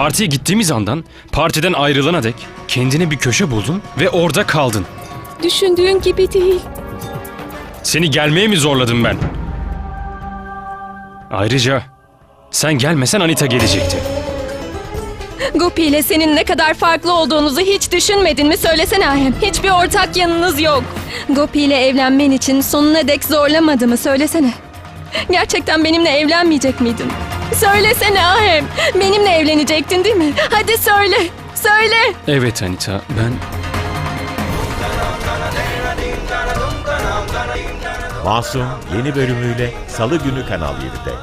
Partiye gittiğimiz andan partiden ayrılana dek kendine bir köşe buldun ve orada kaldın. Düşündüğün gibi değil. Seni gelmeye mi zorladım ben? Ayrıca sen gelmesen Anita gelecekti. Gopi ile senin ne kadar farklı olduğunuzu hiç düşünmedin mi? Söylesene Ahem. Hiçbir ortak yanınız yok. Gopi ile evlenmen için sonuna dek zorlamadı mı? Söylesene. Gerçekten benimle evlenmeyecek miydin? Söylesene Ahem. Benimle evlenecektin değil mi? Hadi söyle. Söyle. Evet Anita, ben Masum yeni bölümüyle Salı günü Kanal 7'de.